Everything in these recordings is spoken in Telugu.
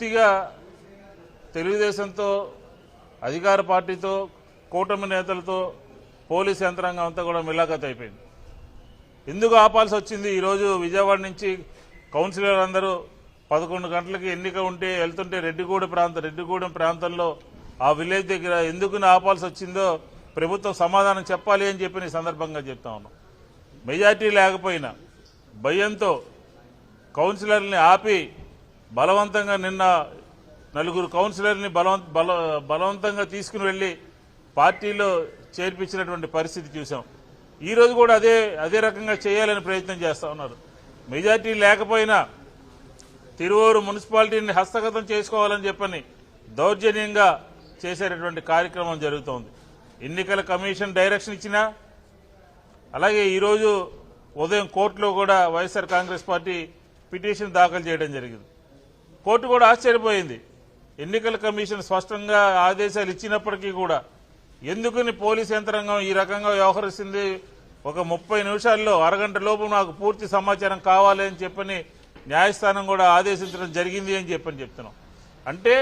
పూర్తిగా తెలుగుదేశంతో అధికార పార్టీతో కూటమి నేతలతో పోలీస్ యంత్రాంగం అంతా కూడా మిలాఖత్ అయిపోయింది. ఎందుకు ఆపాల్సి వచ్చింది? ఈరోజు విజయవాడ నుంచి కౌన్సిలర్ అందరూ పదకొండు గంటలకి ఎన్నిక ఉంటే వెళ్తుంటే రెడ్డిగూడ ప్రాంతం రెడ్డిగూడెం ప్రాంతంలో ఆ విలేజ్ దగ్గర ఎందుకు ఆపాల్సి వచ్చిందో ప్రభుత్వం సమాధానం చెప్పాలి అని చెప్పి ఈ సందర్భంగా చెప్తా ఉన్నాం మెజార్టీ లేకపోయినా భయంతో కౌన్సిలర్ని ఆపి బలవంతంగా నిన్న నలుగురు కౌన్సిలర్ని బలవంత బల బలవంతంగా తీసుకుని వెళ్ళి పార్టీలో చేర్పించినటువంటి పరిస్థితి చూసాం ఈరోజు కూడా అదే అదే రకంగా చేయాలని ప్రయత్నం చేస్తూ ఉన్నారు. మెజార్టీ లేకపోయినా తిరువూరు మున్సిపాలిటీని హస్తగతం చేసుకోవాలని చెప్పని దౌర్జన్యంగా చేసేటటువంటి కార్యక్రమం జరుగుతోంది. ఎన్నికల కమిషన్ డైరెక్షన్ ఇచ్చినా అలాగే ఈరోజు ఉదయం కోర్టులో కూడా వైఎస్ఆర్ కాంగ్రెస్ పార్టీ పిటిషన్ దాఖలు చేయడం జరిగింది. కోర్టు కూడా ఆశ్చర్యపోయింది. ఎన్నికల కమిషన్ స్పష్టంగా ఆదేశాలు ఇచ్చినప్పటికీ కూడా ఎందుకని పోలీస్ యంత్రాంగం ఈ రకంగా వ్యవహరిస్తుంది? ఒక ముప్పై నిమిషాల్లో అరగంట లోపు నాకు పూర్తి సమాచారం కావాలి అని చెప్పని న్యాయస్థానం కూడా ఆదేశించడం జరిగింది అని చెప్పని చెప్తున్నాం. అంటే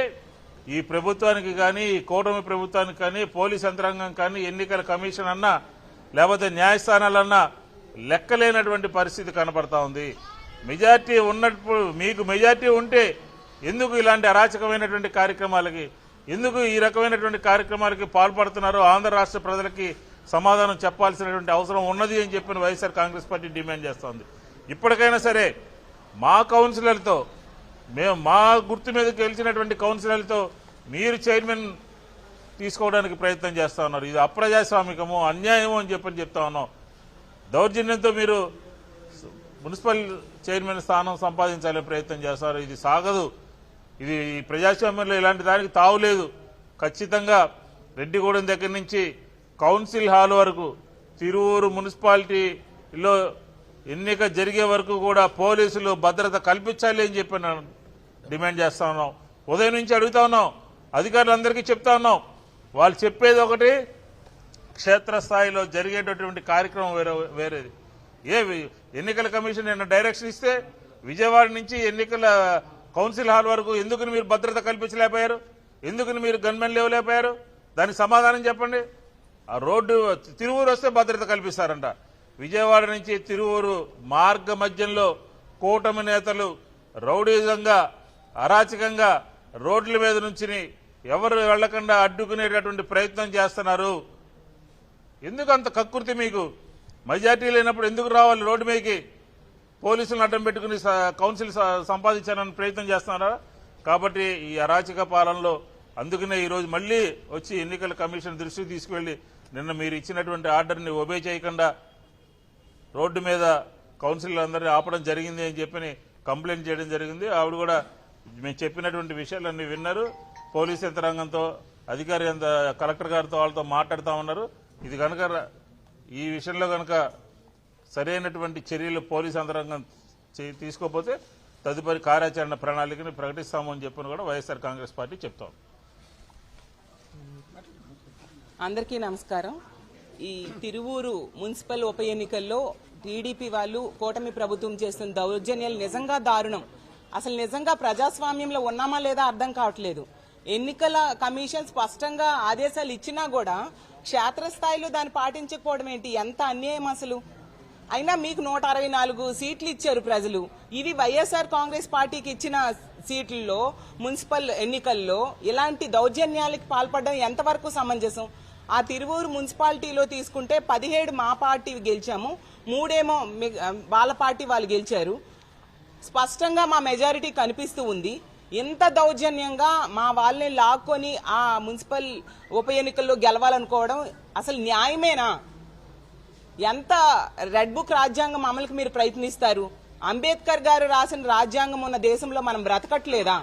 ఈ ప్రభుత్వానికి కానీ ఈ కూటమి ప్రభుత్వానికి కానీ పోలీస్ యంత్రాంగం కానీ ఎన్నికల కమిషన్ అన్నా లేకపోతే న్యాయస్థానాలన్నా లెక్కలేనటువంటి పరిస్థితి కనపడతా ఉంది. మెజార్టీ ఉన్నప్పుడు మీకు మెజార్టీ ఉంటే ఎందుకు ఇలాంటి అరాచకమైనటువంటి కార్యక్రమాలకి ఎందుకు ఈ రకమైనటువంటి కార్యక్రమాలకి పాల్పడుతున్నారో ఆంధ్ర రాష్ట్ర ప్రజలకి సమాధానం చెప్పాల్సినటువంటి అవసరం ఉన్నది అని చెప్పిన వైఎస్ఆర్ కాంగ్రెస్ పార్టీ డిమాండ్ చేస్తోంది. ఇప్పటికైనా సరే మా కౌన్సిలర్తో మేము మా గుర్తు మీద గెలిచినటువంటి కౌన్సిలర్లతో మీరు చైర్మన్ తీసుకోవడానికి ప్రయత్నం చేస్తూ ఉన్నారు. ఇది అప్రజాస్వామికము అన్యాయము అని చెప్పని చెప్తా ఉన్నాం. దౌర్జన్యంతో మీరు మున్సిపల్ చైర్మన్ స్థానం సంపాదించాలని ప్రయత్నం చేస్తారు. ఇది సాగదు. ఇది ప్రజాస్వామ్యంలో ఇలాంటి దానికి తావులేదు ఖచ్చితంగా రెడ్డిగూడెం దగ్గర నుంచి కౌన్సిల్ హాల్ వరకు తిరువూరు మున్సిపాలిటీలో ఎన్నిక జరిగే వరకు కూడా పోలీసులు భద్రత కల్పించాలి అని చెప్పి డిమాండ్ చేస్తా ఉన్నాం. ఉదయం నుంచి అడుగుతా ఉన్నాం. అధికారులందరికీ చెప్తా ఉన్నాం. వాళ్ళు చెప్పేది ఒకటి క్షేత్రస్థాయిలో జరిగేటటువంటి కార్యక్రమం వేరే వేరేది. ఏ ఎన్నికల కమిషన్ నిన్న డైరెక్షన్ ఇస్తే విజయవాడ నుంచి ఎన్నికల కౌన్సిల్ హాల్ వరకు ఎందుకు మీరు భద్రత కల్పించలేకపోయారు? ఎందుకు మీరు గన్మెన్ లేవలేకపోయారు? దానికి సమాధానం చెప్పండి. ఆ రోడ్డు తిరువూరు వస్తే భద్రత కల్పిస్తారంట. విజయవాడ నుంచి తిరువూరు మార్గ మధ్యంలో కూటమి నేతలు రౌడీజంగా అరాచకంగా రోడ్ల మీద నుంచి ఎవరు వెళ్ళకుండా అడ్డుకునేటటువంటి ప్రయత్నం చేస్తున్నారు. ఎందుకు అంత కక్కుర్తి మీకు? మెజార్టీ లేనప్పుడు ఎందుకు రావాలి రోడ్డు మీదకి? పోలీసులను అడ్డం పెట్టుకుని స- కౌన్సిల్ సంపాదించాలని ప్రయత్నం చేస్తున్నారా? కాబట్టి ఈ అరాచక పాలనలో అందుకనే ఈరోజు మళ్ళీ వచ్చి ఎన్నికల కమిషన్ దృష్టికి తీసుకువెళ్ళి నిన్న మీరు ఇచ్చినటువంటి ఆర్డర్ని ఒబే చేయకుండా రోడ్డు మీద కౌన్సిల్ అందరినీ ఆపడం జరిగింది అని చెప్పని కంప్లైంట్ చేయడం జరిగింది. ఆవిడ కూడా మేము చెప్పినటువంటి విషయాలన్నీ విన్నారు. పోలీస్ యంత్రాంగంతో అధికారి కలెక్టర్ గారితో వాళ్ళతో మాట్లాడుతూ ఉన్నారు. ఇది కనుక ఈ విషయంలో కనుక సరైనటువంటి చర్యలు పోలీస్ అంతరంగం చే- తీసుకోకపోతే తదుపరి కార్యాచరణ ప్రణాళికని ప్రకటిస్తామని చెప్పని కూడా వైఎస్ఆర్ కాంగ్రెస్ పార్టీ చెప్తాం. అందరికీ నమస్కారం. ఈ తిరువూరు మున్సిపల్ ఉప ఎన్నికల్లో టీడీపీ వాళ్ళు కూటమి ప్రభుత్వం చేస్తున్న దౌర్జన్యాలు నిజంగా దారుణం. అసలు నిజంగా ప్రజాస్వామ్యంలో ఉన్నామా లేదా అర్థం కావట్లేదు. ఎన్నికల కమిషన్ స్పష్టంగా ఆదేశాలు ఇచ్చినా కూడా క్షేత్రస్థాయిలో దాన్ని పాటించకపోవడం ఏంటి? ఎంత అన్యాయం అసలు? అయినా మీకు నూట అరవై నాలుగు సీట్లు ఇచ్చారు ప్రజలు. ఇవి వైఎస్ఆర్ కాంగ్రెస్ పార్టీకి ఇచ్చిన సీట్లలో మున్సిపల్ ఎన్నికల్లో ఇలాంటి దౌర్జన్యాలకు పాల్పడడం ఎంతవరకు సమంజసం? ఆ తిరువూరు మున్సిపాలిటీలో తీసుకుంటే పదిహేడు మా పార్టీ గెలిచాము మూడేమో వాళ్ళ పార్టీ వాళ్ళు గెలిచారు. స్పష్టంగా మా మెజారిటీ కనిపిస్తూ ఉంది. ఎంత దౌర్జన్యంగా మా వాళ్ళని లాక్కొని ఆ మున్సిపల్ ఉప ఎన్నికల్లో గెలవాలనుకోవడం అసలు న్యాయమేనా? ఎంత రెడ్ బుక్ రాజ్యాంగం అమలుకి మీరు ప్రయత్నిస్తారు? అంబేద్కర్ గారు రాసిన రాజ్యాంగం ఉన్న దేశంలో మనం బ్రతకట్లేదా?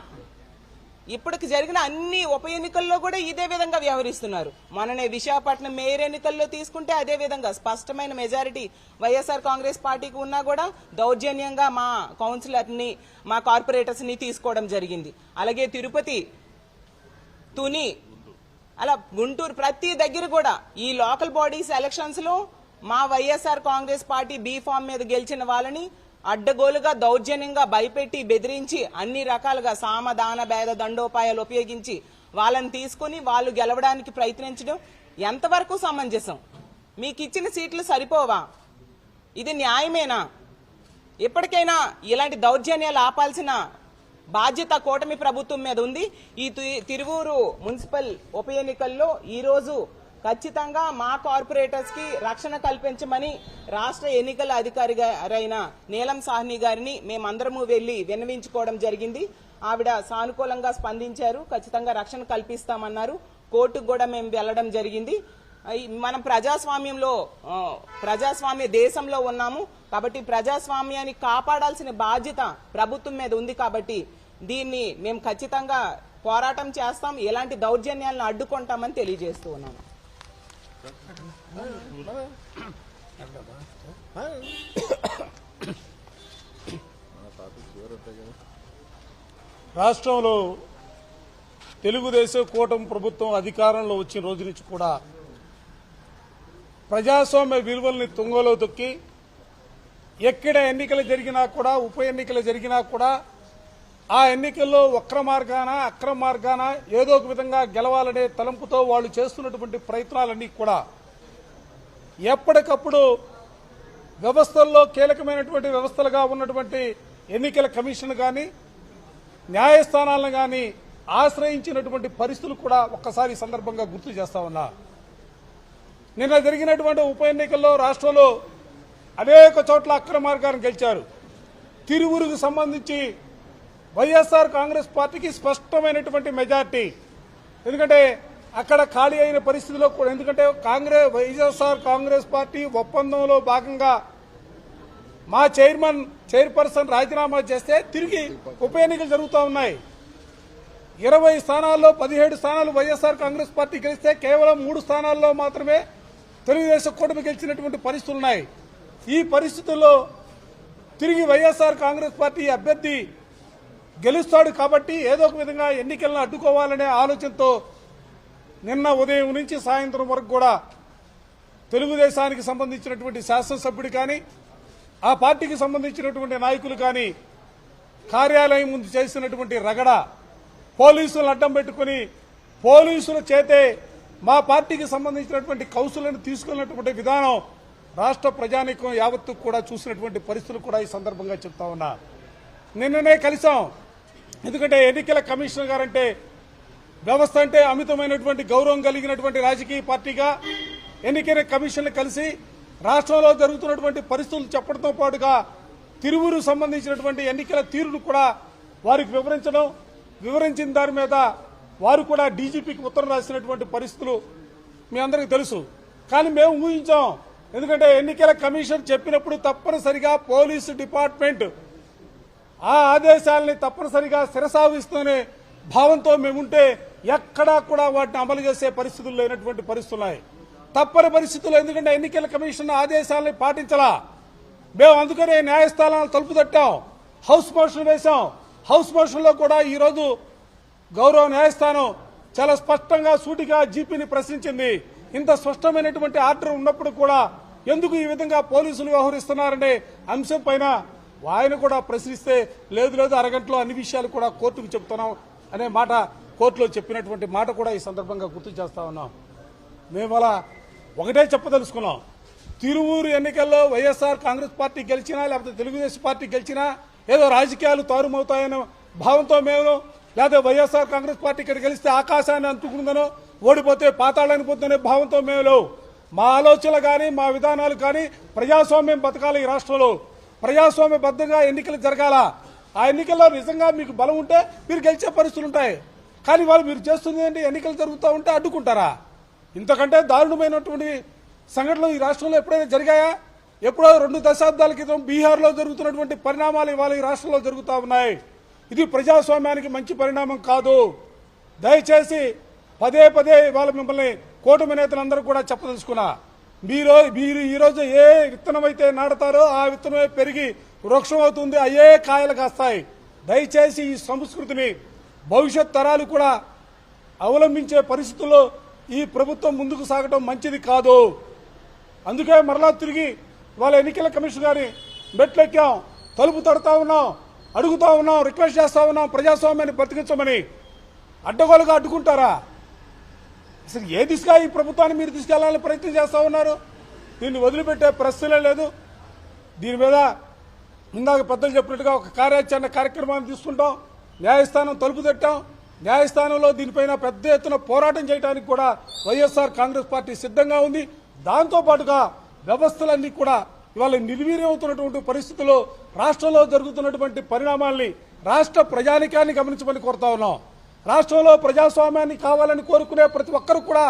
ఇప్పటికి జరిగిన అన్ని ఉప ఎన్నికల్లో కూడా ఇదే విధంగా వ్యవహరిస్తున్నారు. మననే విశాఖపట్నం మేయర్ ఎన్నికల్లో తీసుకుంటే అదే విధంగా స్పష్టమైన మెజారిటీ వైఎస్ఆర్ కాంగ్రెస్ పార్టీకి ఉన్నా కూడా దౌర్జన్యంగా మా కౌన్సిలర్ని మా కార్పొరేటర్స్ని తీసుకోవడం జరిగింది. అలాగే తిరుపతి తుని అలా గుంటూరు ప్రతి దగ్గర కూడా ఈ లోకల్ బాడీస్ ఎలక్షన్స్లో మా YSR Congress party B form మీద గెలిచిన వాళ్ళని అడ్డగోలుగా దౌర్జన్యంగా భయపెట్టి బెదిరించి అన్ని రకాలుగా సామదాన భేద దండోపాయాలు ఉపయోగించి వాళ్ళని తీసుకుని వాళ్ళు గెలవడానికి ప్రయత్నించడం ఎంతవరకు సమంజసం? మీకు ఇచ్చిన సీట్లు సరిపోవా? ఇది న్యాయమేనా? ఎప్పటికైనా ఇలాంటి దౌర్జన్యాలు ఆపాల్సిన బాధ్యత కూటమి ప్రభుత్వం మీద ఉంది. ఈ తి- తిరువూరు మున్సిపల్ ఉప ఎన్నికల్లో ఈరోజు ఖచ్చితంగా మా కార్పొరేటర్స్కి రక్షణ కల్పించమని రాష్ట్ర ఎన్నికల అధికారి గారైన నీలం సాహ్ని గారిని మేమందరము వెళ్ళి విన్నవించుకోవడం జరిగింది. ఆవిడ సానుకూలంగా స్పందించారు. ఖచ్చితంగా రక్షణ కల్పిస్తామన్నారు. కోర్టుకు కూడా మేము వెళ్ళడం జరిగింది. మనం ప్రజాస్వామ్యంలో ప్రజాస్వామ్య దేశంలో ఉన్నాము కాబట్టి ప్రజాస్వామ్యాన్ని కాపాడాల్సిన బాధ్యత ప్రభుత్వం మీద ఉంది కాబట్టి దీన్ని మేము ఖచ్చితంగా పోరాటం చేస్తాం. ఎలాంటి దౌర్జన్యాలను అడ్డుకుంటామని తెలియజేస్తూ ఉన్నాను. రాష్ట్రంలో తెలుగుదేశం కూటమి ప్రభుత్వం అధికారంలో వచ్చిన రోజు నుంచి కూడా ప్రజాస్వామ్య విలువల్ని తుంగలో తొక్కి ఎక్కడ ఎన్నికలు జరిగినా కూడా ఉప ఎన్నికలు జరిగినా కూడా ఆ ఎన్నికల్లో వక్ర మార్గాన అక్రమ మార్గాన ఏదో ఒక విధంగా గెలవాలనే తలంపుతో వాళ్ళు చేస్తున్నటువంటి ప్రయత్నాలన్నీ కూడా ఎప్పటికప్పుడు వ్యవస్థల్లో కీలకమైనటువంటి వ్యవస్థలుగా ఉన్నటువంటి ఎన్నికల కమిషన్ కానీ న్యాయస్థానాలను కానీ ఆశ్రయించినటువంటి పరిస్థితులు కూడా ఒక్కసారి సందర్భంగా గుర్తు చేస్తా ఉన్నా. నిన్న జరిగినటువంటి ఉప ఎన్నికల్లో రాష్ట్రంలో అనేక చోట్ల అక్రమ మార్గాన్ని గెలిచారు. తిరువురుకు సంబంధించి వైఎస్ఆర్ కాంగ్రెస్ పార్టీకి స్పష్టమైనటువంటి మెజార్టీ. ఎందుకంటే అక్కడ ఖాళీ అయిన పరిస్థితిలో కూడా ఎందుకంటే కాంగ్రెస్ వైఎస్ఆర్ కాంగ్రెస్ పార్టీ ఒప్పందంలో భాగంగా మా చైర్మన్ చైర్పర్సన్ రాజీనామా చేస్తే తిరిగి ఉప ఎన్నికలు జరుగుతూ ఉన్నాయి. ఇరవై స్థానాల్లో పదిహేడు స్థానాలు వైఎస్ఆర్ కాంగ్రెస్ పార్టీ గెలిస్తే కేవలం మూడు స్థానాల్లో మాత్రమే తెలుగుదేశం కూటమి గెలిచినటువంటి పరిస్థితులు ఉన్నాయి ఈ పరిస్థితుల్లో తిరిగి వైఎస్ఆర్ కాంగ్రెస్ పార్టీ అభ్యర్థి గెలుస్తాడు కాబట్టి ఏదో ఒక విధంగా ఎన్నికలను అడ్డుకోవాలనే ఆలోచనతో నిన్న ఉదయం నుంచి సాయంత్రం వరకు కూడా తెలుగుదేశానికి సంబంధించినటువంటి శాసనసభ్యుడు కానీ ఆ పార్టీకి సంబంధించినటువంటి నాయకులు కానీ కార్యాలయం ముందు చేసినటువంటి రగడ పోలీసులను అడ్డం పెట్టుకుని పోలీసుల చేతే మా పార్టీకి సంబంధించినటువంటి కౌసులను తీసుకున్నటువంటి విధానం రాష్ట్ర ప్రజానీకం యావత్తు కూడా చూసినటువంటి పరిస్థితులు కూడా ఈ సందర్భంగా చెప్తా ఉన్నా. నిన్ననే కలిసాం ఎందుకంటే ఎన్నికల కమిషనర్ గారంటే వ్యవస్థ అంటే అమితమైనటువంటి గౌరవం కలిగినటువంటి రాజకీయ పార్టీగా ఎన్నికల కమిషన్లు కలిసి రాష్ట్రంలో జరుగుతున్నటువంటి పరిస్థితులు చెప్పడంతో పాటుగా తిరువురు సంబంధించినటువంటి ఎన్నికల తీరును కూడా వారికి వివరించడం వివరించిన దాని మీద వారు కూడా డీజీపీకి ఉత్తరం రాసినటువంటి పరిస్థితులు మీ అందరికీ తెలుసు. కానీ మేము ఊహించాం. ఎందుకంటే ఎన్నికల కమిషన్ చెప్పినప్పుడు తప్పనిసరిగా పోలీసు డిపార్ట్మెంట్ ఆ ఆదేశాలని తప్పనిసరిగా శిరసావిస్తూనే భావంతో మేముంటే ఎక్కడా కూడా వాటిని అమలు చేసే పరిస్థితులు లేనటువంటి పరిస్థితులు ఉన్నాయి. తప్పని పరిస్థితులు ఎందుకంటే ఎన్నికల కమిషన్ ఆదేశాలని పాటించలా. మేము అందుకనే న్యాయస్థానాలు తలుపు తట్టాం హౌస్ మోషన్ వేశాం. హౌస్ మోషన్లో కూడా ఈరోజు గౌరవ న్యాయస్థానం చాలా స్పష్టంగా సూటిగా జీపీని ప్రశ్నించింది. ఇంత స్పష్టమైనటువంటి ఆర్డర్ ఉన్నప్పుడు కూడా ఎందుకు ఈ విధంగా పోలీసులు వ్యవహరిస్తున్నారనే అంశం పైన ఆయన కూడా ప్రశ్నిస్తే లేదు లేదు అరగంటలో అన్ని విషయాలు కూడా కోర్టుకు చెప్తున్నాం అనే మాట కోర్టులో చెప్పినటువంటి మాట కూడా ఈ సందర్భంగా గుర్తు చేస్తా ఉన్నాం. మేము అలా ఒకటే చెప్పదలుచుకున్నాం. తిరువూరు ఎన్నికల్లో వైఎస్ఆర్ కాంగ్రెస్ పార్టీ గెలిచినా లేకపోతే తెలుగుదేశం పార్టీ గెలిచినా ఏదో రాజకీయాలు తారుమవుతాయనే భావంతో మేము లేదా వైఎస్ఆర్ కాంగ్రెస్ పార్టీ ఇక్కడ గెలిస్తే ఆకాశాన్ని అంటుకుందనో ఓడిపోతే పాతాళానికి పోతుందనే భావంతో మేము లేవు. మా ఆలోచనలు కానీ మా విధానాలు కానీ ప్రజాస్వామ్యం బతకాలి ఈ రాష్ట్రంలో. ప్రజాస్వామ్యబద్ధంగా ఎన్నికలు జరగాల? ఆ ఎన్నికల్లో నిజంగా మీకు బలం ఉంటే మీరు గెలిచే పరిస్థితులు ఉంటాయి. కానీ వాళ్ళు మీరు చేస్తుంది ఏంటి? ఎన్నికలు జరుగుతూ ఉంటే అడ్డుకుంటారా? ఇంతకంటే దారుణమైనటువంటి సంఘటనలు ఈ రాష్ట్రంలో ఎప్పుడైనా జరిగాయా? ఎప్పుడో రెండు దశాబ్దాల క్రితం బీహార్లో జరుగుతున్నటువంటి పరిణామాలు ఇవాళ ఈ రాష్ట్రంలో జరుగుతూ ఉన్నాయి. ఇది ప్రజాస్వామ్యానికి మంచి పరిణామం కాదు. దయచేసి పదే పదే ఇవాళ మిమ్మల్ని కూటమి నేతలందరూ కూడా చెప్పదలుచుకున్నా. మీరు మీరు ఈరోజు ఏ విత్తనం అయితే నాడతారో ఆ విత్తనమే పెరిగి వృక్షం అవుతుంది అయ్యే కాయలు కాస్తాయి. దయచేసి ఈ సంస్కృతిని భవిష్యత్ తరాలు కూడా అవలంబించే పరిస్థితుల్లో ఈ ప్రభుత్వం ముందుకు సాగటం మంచిది కాదు. అందుకే మరలా తిరిగి వాళ్ళ ఎన్నికల కమిషన్ గారి మెట్లెక్కాం తలుపు తడతా ఉన్నాం అడుగుతా ఉన్నాం రిక్వెస్ట్ చేస్తా ఉన్నాం ప్రజాస్వామ్యాన్ని బ్రతికించమని అడ్డగోలుగా అడ్డుకుంటారా? అసలు ఏ దిశగా ఈ ప్రభుత్వాన్ని మీరు తీసుకెళ్ళాలని ప్రయత్నం చేస్తా ఉన్నారు? దీన్ని వదిలిపెట్టే ప్రశ్నలే లేదు. దీని మీద ఇందాక పెద్దలు చెప్పినట్టుగా ఒక కార్యాచరణ కార్యక్రమాన్ని తీసుకుంటాం న్యాయస్థానం తలుపు తట్టాం. న్యాయస్థానంలో దీనిపైన పెద్ద ఎత్తున పోరాటం చేయడానికి కూడా వైఎస్ఆర్ కాంగ్రెస్ పార్టీ సిద్ధంగా ఉంది. దాంతో పాటుగా వ్యవస్థలన్నీ కూడా ఇవాళ నిర్వీర్యమవుతున్నటువంటి పరిస్థితులు పరిస్థితుల్లో రాష్ట్రంలో జరుగుతున్నటువంటి పరిణామాల్ని రాష్ట్ర ప్రజానికాన్ని గమనించమని కోరుతా ఉన్నాం. రాష్ట్రంలో ప్రజాస్వామ్యాన్ని కావాలని కోరుకునే ప్రతి ఒక్కరు కూడా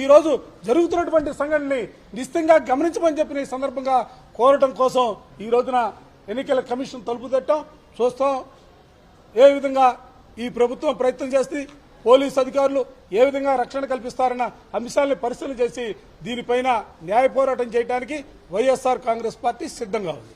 ఈ రోజు జరుగుతున్నటువంటి సంఘటనని నిశ్చితంగా గమనించమని చెప్పిన ఈ సందర్భంగా కోరటం కోసం ఈ రోజున ఎన్నికల కమిషన్ తలుపు తట్టాం. చూస్తాం ఏ విధంగా ఈ ప్రభుత్వం ప్రయత్నం చేస్తే పోలీస్ అధికారులు ఏ విధంగా రక్షణ కల్పిస్తారన్న అంశాలను పరిశీలన చేసి దీనిపైన న్యాయ పోరాటం చేయడానికి వైఎస్ఆర్ కాంగ్రెస్ పార్టీ సిద్ధంగా ఉంది.